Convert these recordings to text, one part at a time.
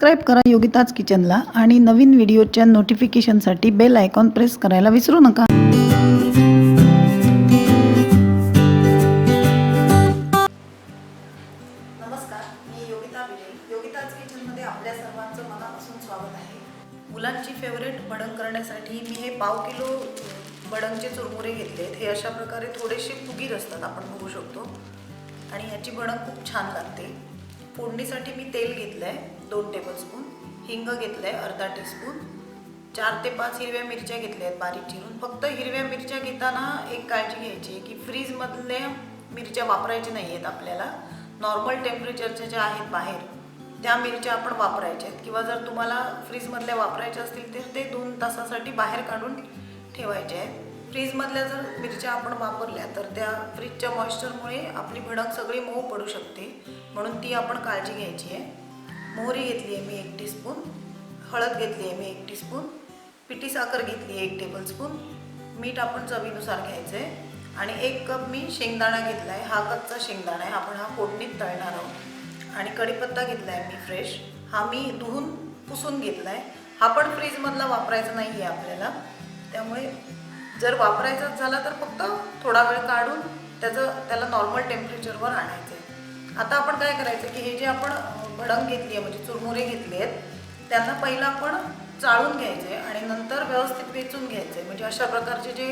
Subscribe करा योगिताज किचनला आणि नवीन व्हिडिओच्या नोटिफिकेशनसाठी बेल आयकॉन प्रेस करायला विसरू नका. नमस्कार मी योगिता विजय योगिताज किचनमध्ये आपल्या सर्वांचं मनापासून स्वागत आहे. मुलांची फेवरेट भडंग करण्यासाठी मी हे पाव किलो भडंगचे चुरमुरे घेतलेत हे अशा प्रकारे थोडेसे फुगीर असतात आपण बघू शकतो. आणि याची भडंग खूप छान लागते. फोडणीसाठी मी तेल घेतलं आहे दोन टेबलस्पून हिंग घेतलं आहे अर्धा टीस्पून चार ते पाच हिरव्या मिरच्या घेतल्या आहेत बारीक चिरून. फक्त हिरव्या मिरच्या घेताना एक काळजी घ्यायची आहे की फ्रीजमधल्या मिरच्या वापरायच्या नाही आहेत आपल्याला. नॉर्मल टेम्परेचरच्या ज्या आहेत बाहेर त्या मिरच्या आपण वापरायच्या आहेत. किंवा जर तुम्हाला फ्रीजमधल्या वापरायच्या असतील तर ते दोन तासासाठी बाहेर काढून ठेवायचे आहेत. फ्रीजमधल्या जर मिरच्या आपण वापरल्या तर त्या फ्रीजच्या मॉइश्चरमुळे आपली भडक सगळी मऊ पडू शकते. म्हणून ती आपण काळजी घ्यायची आहे. मोहरी घेतली आहे मी एक टीस्पून हळद घेतली आहे मी एक टीस्पून पिठी साखर घेतली आहे एक टेबलस्पून मीठ आपण चवीनुसार घ्यायचं आहे. आणि एक कप मी शेंगदाणा घेतला आहे. हा कच्चा शेंगदाणा आहे. आपण हा फोडणीत तळणार आहोत. आणि कढीपत्ता घेतला आहे मी फ्रेश हा मी धुवून पुसून घेतला आहे. हा पण फ्रीजमधला वापरायचा नाही आहे आपल्याला. त्यामुळे जर वापरायचंच झाला तर फक्त थोडा वेळ काढून त्याचं त्याला नॉर्मल टेम्परेचरवर आणायचं आहे. आता आपण काय करायचं की हे जे आपण भडंग घेतली आहे म्हणजे चुरमुरे घेतले आहेत त्यांना पहिलं आपण चाळून घ्यायचे आणि नंतर व्यवस्थित वेचून घ्यायचे म्हणजे अशा प्रकारचे जे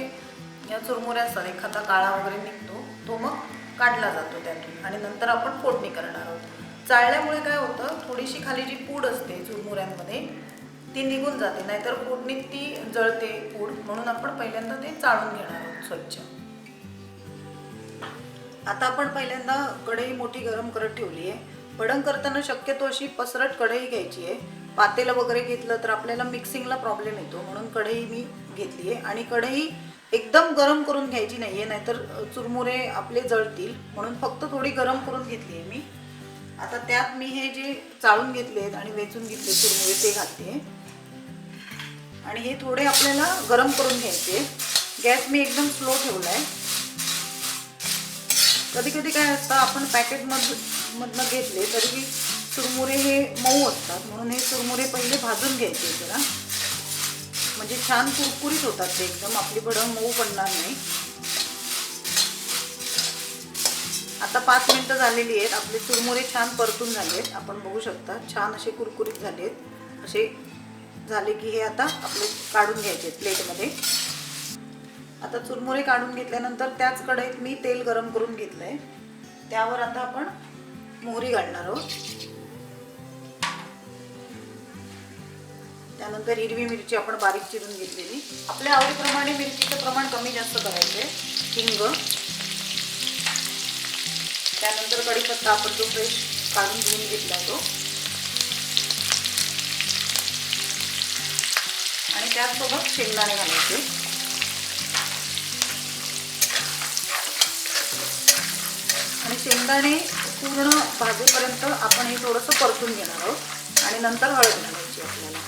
या चुरमुरे असतात एखादा काळा वगैरे निघतो तो मग काढला जातो त्यातून आणि नंतर आपण फोडणी करणार आहोत. चाळल्यामुळे काय होतं थोडीशी खाली जी पूड असते चुरमुऱ्यांमध्ये ती निघून जाते नाहीतर फोडणीत ती जळते पूड म्हणून आपण पहिल्यांदा ते चाळून घेणार आहोत स्वच्छ. आता आपण पहिल्यांदा कढई मोठी गरम करत ठेवली आहे. भडंग करताना शक्यतो अशी पसरट कढई घ्यायची आहे. पातेलं वगैरे घेतलं तर आपल्याला मिक्सिंगला प्रॉब्लेम येतो म्हणून कढई मी घेतली आहे. आणि कढई एकदम गरम करून घ्यायची नाही आहे नाहीतर चुरमुरे आपले जळतील म्हणून फक्त थोडी गरम करून घेतली आहे मी. आता त्यात मी हे जे चाळून घेतले आहेत आणि वेचून घेतले चुरमुरे ते घालते. आणि हे थोडे आपल्याला गरम करून घ्यायचे. गॅस मी एकदम स्लो ठेवला आहे कधी कधी काय असतं आपण पॅकेटमध मधनं घेतले तरी चुरमुरे हे मऊ असतात. म्हणून हे चुरमुरे पहिले भाजून घ्यायचे जरा. म्हणजे छान कुरकुरीत होतात ते एकदम. आपली बडं मऊ पडणार नाही. आता पाच मिनटं झालेली आहेत. आपले चुरमुरे छान परतून झालेत. आपण बघू शकता छान असे कुरकुरीत झाले आहेत असे झाले की हे आता आपले काढून घ्यायचे प्लेटमध्ये. आता चुरमुरे काढून घेतल्यानंतर त्याच कढईत मी तेल गरम करून घेतलं आहे त्यावर आता आपण मोहरी घालणार आहोत. त्यानंतर हिरवी मिरची आपण बारीक चिरून घेतलेली. आपल्या आवडीप्रमाणे मिरचीचं प्रमाण कमी जास्त करायचं आहे हिंग. त्यानंतर कढीपत्ता आपण जो फ्रेश काढून धुवून घेतला तो. आणि त्याचसोबत शेंगदाणे घालायचे. आणि शेंगदाणे पूर्ण भाजेपर्यंत आपण हे थोडंसं परतून घेणार आहोत. आणि नंतर हळद घालायची आपल्याला.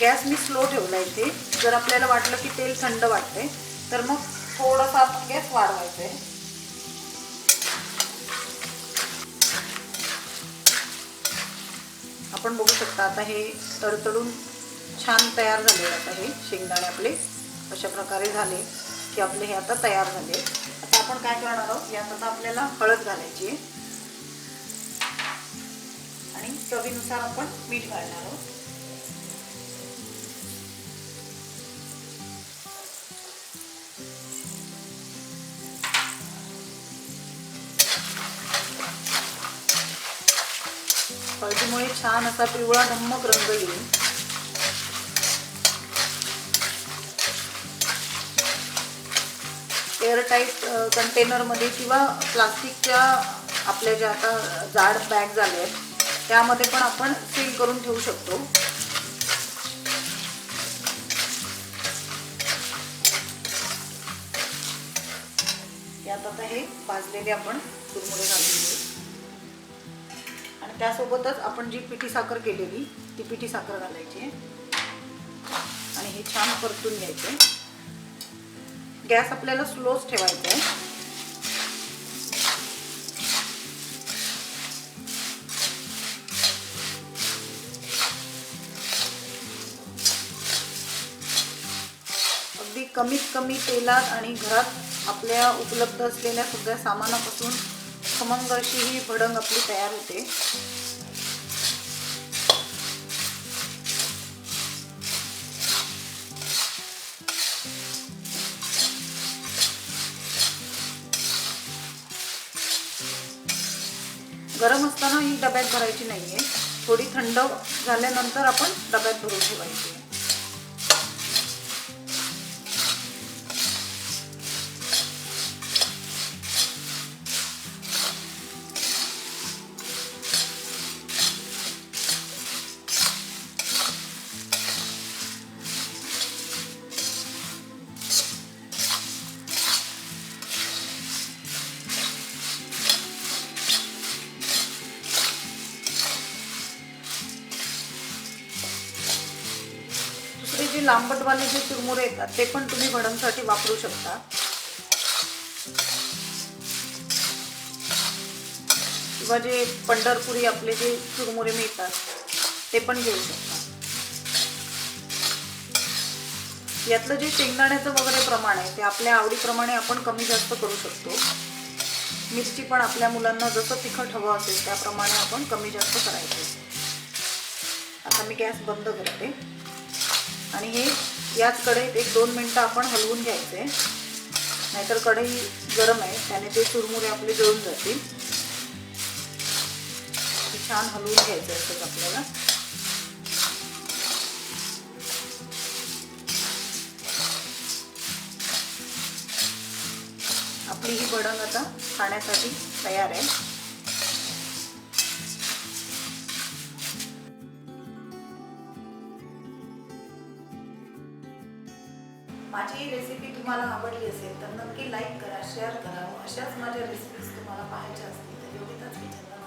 गॅस मी स्लो ठेवला इथे. जर आपल्याला वाटलं की तेल थंड वाटते तर मग थोडासा आपण गॅस वाढवायचा आहे. आपण बघू शकता आता हे तडतडून छान तयार झाले आता हे शेंगदाणे आपले. अशा प्रकारे झाले की आपले हे आता तयार झाले. आता आपण काय करणार आहोत? यात आता आपल्याला हळद घालायची आहे. आणि चवीनुसार आपण मीठ घालणार आहोत. हळदीमुळे छान असा पिवळा धम्मक रंग येईल. एअरटाईट कंटेनरमध्ये किंवा प्लास्टिकच्या आपल्या ज्या आता जाड बॅग झाल्या आहेत त्यामध्ये पण आपण सील करून ठेवू शकतो. यात आता हे भाजलेले आपण चुरमुरे घालून आणि त्यासोबतच आपण जी पिठी साखर केलेली ती पिठी साखर घालायची आहे. आणि हे छान परतून घ्यायचे. गॅस आपल्याला स्लोच ठेवायचा आहे. अगदी कमीत कमी तेलात आणि घरात आपल्या उपलब्ध असलेल्या सगळ्या सामानापासून खमंग अशी ही भडंग आपली तयार होते. गरम असताना ही डब्यात भरायची नाही आहे थोडी थंड झाल्यानंतर आपण डब्यात भरून ठेवायची. लांबटवाले जे चुरमुरे येतात ते पण तुम्ही भडंगसाठी वापरू शकता. किंवा जे पंढरपुरी आपले जे चुरमुरे मिळतात ते पण घेऊ शकता. यातलं जे शेंगदाण्याचं वगैरे प्रमाण आहे ते आपल्या आवडीप्रमाणे आपण कमी जास्त करू शकतो. मिरची पण आपल्या मुलांना जसं तिखट हवं असेल त्याप्रमाणे आपण कमी जास्त करायचं. आता मी गॅस बंद करते. आणि हे याच कढईत एक दोन मिनटं आपण हलवून घ्यायचे. नाहीतर कढई गरम आहे त्याने ते चुरमुरे आपले जळून जातील. छान हलवून घ्यायचं असतं आपल्याला. आपली ही भडंग आता खाण्यासाठी तयार आहे. ही रेसिपी तुम्हाला आवडली असेल तर नक्की लाईक करा शेअर करा. अशाच माझ्या रेसिपीज तुम्हाला पाहायच्या असतील तर योगिताच विचारा.